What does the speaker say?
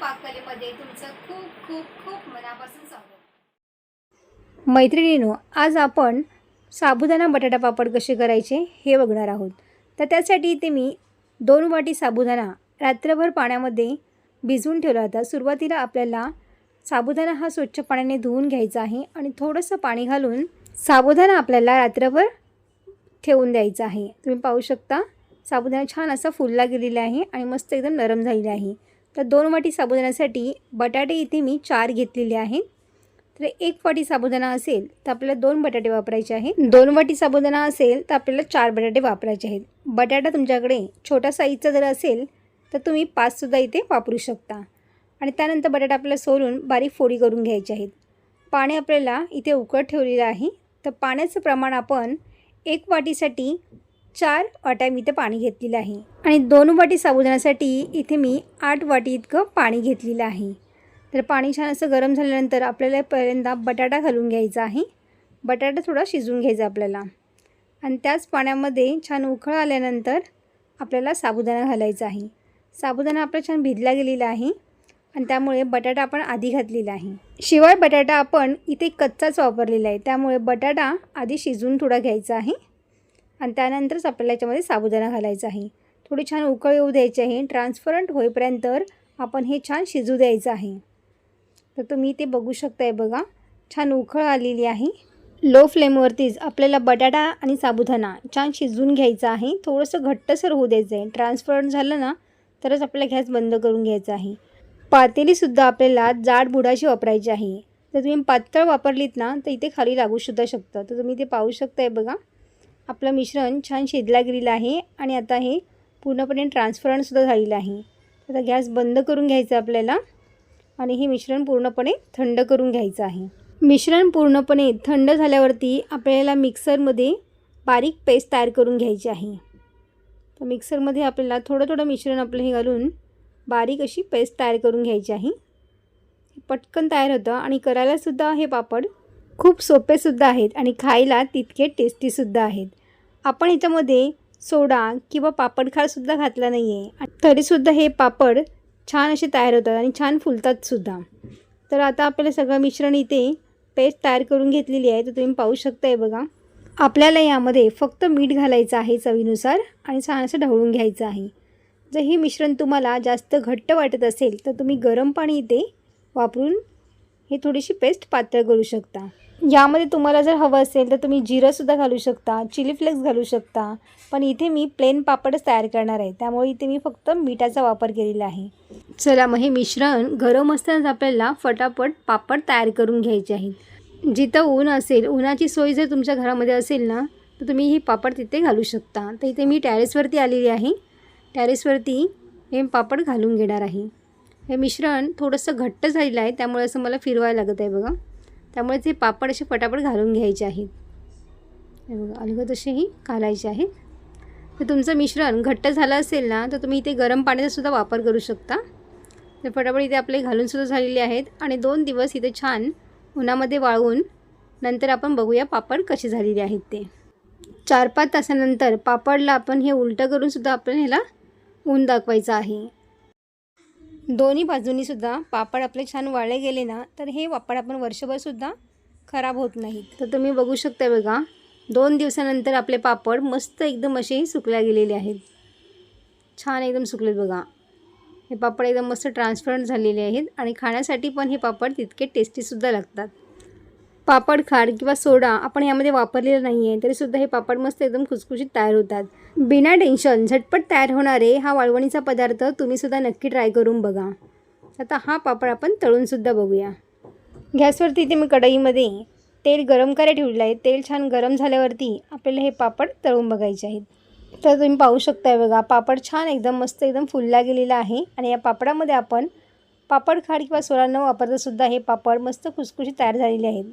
पाककलेमध्ये तुमचं खूप खूप खूप मनापासून स्वागत. मैत्रिणीनो आज आपण साबुदाणा बटाटा पापड कसे करायचे हे बघणार आहोत. तर त्यासाठी इथे मी दोन वाटी साबुदाणा रात्रभर पाण्यामध्ये भिजवून ठेवला होता. सुरुवातीला आपल्याला साबुदाणा हा स्वच्छ पाण्याने धुवून घ्यायचा आहे आणि थोडंसं पाणी घालून साबुदाणा आपल्याला रात्रभर ठेवून द्यायचा आहे. तुम्ही पाहू शकता साबुदाणा छान असा फुलला गेलेला आहे आणि मस्त एकदम नरम झालेला आहे. तर दोन वाटी साबुदाण्यासाठी बटाटे इथे मी चार घेतलेले आहेत. तर एक वाटी साबुदाणा असेल तर आपल्याला दोन बटाटे वापरायचे आहेत. दोन वाटी साबुदाणा असेल तर आपल्याला चार बटाटे वापरायचे आहेत. बटाटा तुमच्याकडे छोटा साईजचा जर असेल तर तुम्ही पाचसुद्धा इथे वापरू शकता. आणि त्यानंतर बटाटा आपल्याला सोलून बारीक फोडी करून घ्यायचे आहेत. पाणी आपल्याला इथे उकळत ठेवलेलं आहे. तर पाण्याचं प्रमाण आपण एक वाटीसाठी चार वाट्या मी इथे पाणी घेतलेलं आहे. आणि दोन वाटी साबुदाण्यासाठी इथे मी आठ वाटी इतकं पाणी घेतलेलं आहे. तर पाणी छान असं गरम झाल्यानंतर आपल्याला पहिल्यांदा बटाटा घालून घ्यायचा आहे. बटाटा थोडा शिजवून घ्यायचा आपल्याला. आणि त्याच पाण्यामध्ये छान उखळ आल्यानंतर आपल्याला साबुदाणा घालायचा आहे. साबुदाणा आपला छान भिजला गेलेला आहे. आणि त्यामुळे बटाटा आपण आधी घातलेला आहे. शिवाय बटाटा आपण इथे कच्चाच वापरलेला आहे. त्यामुळे बटाटा आधी शिजवून थोडा घ्यायचा आहे. आणि त्यानंतरच आपल्याला याच्यामध्ये साबुदाणा घालायचा आहे. थोडी छान उकळ येऊ द्यायची आहे. ट्रान्सपरंट होईपर्यंत आपण हे छान शिजू द्यायचं आहे. तर तुम्ही ते बघू शकताय बघा. छान उकळ आलेली आहे. लो फ्लेमवरतीच आपल्याला बटाटा आणि साबुदाणा छान शिजवून घ्यायचा आहे. थोडंसं घट्टसर होऊ द्यायचं आहे. ट्रान्सपरंट झालं ना तरच आपल्याला गॅस बंद करून घ्यायचा आहे. पातेलीसुद्धा आपल्याला जाड बुडाशी वापरायची आहे. जर तुम्ही पातळ वापरलीत ना तर इथे खाली लागूसुद्धा शकतं. तर तुम्ही ते पाहू शकताय बघा. आपलं मिश्रण छान शिजला गेलेलं आहे आणि आता हे पूर्णपणे ट्रान्सफरंटसुद्धा झालेलं आहे. आता गॅस बंद करून घ्यायचं आपल्याला आणि हे मिश्रण पूर्णपणे थंड करून घ्यायचं आहे. मिश्रण पूर्णपणे थंड झाल्यावरती आपल्याला मिक्सरमध्ये बारीक पेस्ट तयार करून घ्यायची आहे. तर मिक्सरमध्ये आपल्याला थोडं थोडं मिश्रण आपलं हे घालून बारीक अशी पेस्ट तयार करून घ्यायची आहे. पटकन तयार होतं आणि करायलासुद्धा हे पापड खूप सोपेसुद्धा आहेत आणि खायला तितके टेस्टीसुद्धा आहेत. आपण ह्याच्यामध्ये सोडा किंवा पापड खारसुद्धा घातला नाही आहे तरीसुद्धा हे पापड छान असे तयार होतात आणि छान फुलतातसुद्धा तर आता आपल्याला सगळं मिश्रण इथे पेस्ट तयार करून घेतलेली आहे. तर तुम्ही पाहू शकताय बघा. आपल्याला यामध्ये फक्त मीठ घालायचं आहे चवीनुसार आणि छान असं ढवळून घ्यायचं आहे. जर हे मिश्रण तुम्हाला जास्त घट्ट वाटत असेल तर तुम्ही गरम पाणी इथे वापरून हे थोडीशी पेस्ट पातळ करू शकता. यामध्ये तुम्हाला जर हवं असेल तर तुम्ही जिरंसुद्धा घालू शकता चिली फ्लेक्स घालू शकता. पण इथे मी प्लेन पापडच तयार करणार आहे. त्यामुळे इथे मी फक्त मिठाचा वापर केलेला आहे. चला मग हे मिश्रण गरम असतानाच आपल्याला फटाफट पापड तयार करून घ्यायचे आहेत. जिथं ऊन असेल उन्हाची सोय जर तुमच्या घरामध्ये असेल ना तर तुम्ही ही पापड तिथे घालू शकता. तर इथे मी टॅरेसवरती आलेली आहे. टॅरेसवरती हे पापड घालून घेणार आहे. हे मिश्रण थोडंसं घट्ट झालेलं आहे त्यामुळे असं मला फिरवायला लागत आहे बघा. त्यामुळे ते पापड असे फटाफट घालून घ्यायचे आहेत. हे बघा अलगद असेही घालायचे आहेत. तर तुमचं मिश्रण घट्ट झालं असेल ना तर तुम्ही इथे गरम पाण्याचा सुद्धा वापर करू शकता. तर फटाफट इथे आपले घालूनसुद्धा झालेले आहेत आणि दोन दिवस इथे छान उन्हामध्ये वाळवून नंतर आपण बघूया पापड कसे झालेले आहेत ते. चार पाच तासानंतर पापडला आपण हे उलटं करूनसुद्धा आपण ह्याला ऊन दाखवायचं आहे. दोन्ही बाजूंनीसुद्धा पापड आपले छान वाळले गेले ना तर हे पापड आपण वर्षभरसुद्धा खराब होत नाही तर तुम्ही बघू शकता बघा दोन दिवसानंतर आपले पापड मस्त एकदम असे सुकल्या गेलेले आहेत. छान एकदम सुकलेत बघा. हे पापड एकदम मस्त ट्रान्सपरंट झालेले आहेत आणि खाण्यासाठी पण हे पापड तितके टेस्टीसुद्धा लागतात. पापड खार किंवा सोडा आपण यामध्ये वापरलेलं नाही आहे तरीसुद्धा हे पापड मस्त एकदम खुसखुशीत तयार होतात. बिना टेन्शन झटपट तयार होणारे हा वाळवणीचा पदार्थ तुम्हीसुद्धा नक्की ट्राय करून बघा. आता हा पापड आपण तळूनसुद्धा बघूया. गॅसवरती इथे मी कढईमध्ये तेल गरम करायला ठेवलेलं आहे. तेल छान गरम झाल्यावरती आपल्याला हे पापड तळून बघायचे आहेत. तर तुम्ही पाहू शकताय बघा पापड छान एकदम मस्त एकदम फुलला गेलेला आहे आणि या पापडामध्ये आपण पापड खाड किंवा सोडा न वापरतासुद्धा हे पापड मस्त खुसखुशी तयार झालेले आहेत.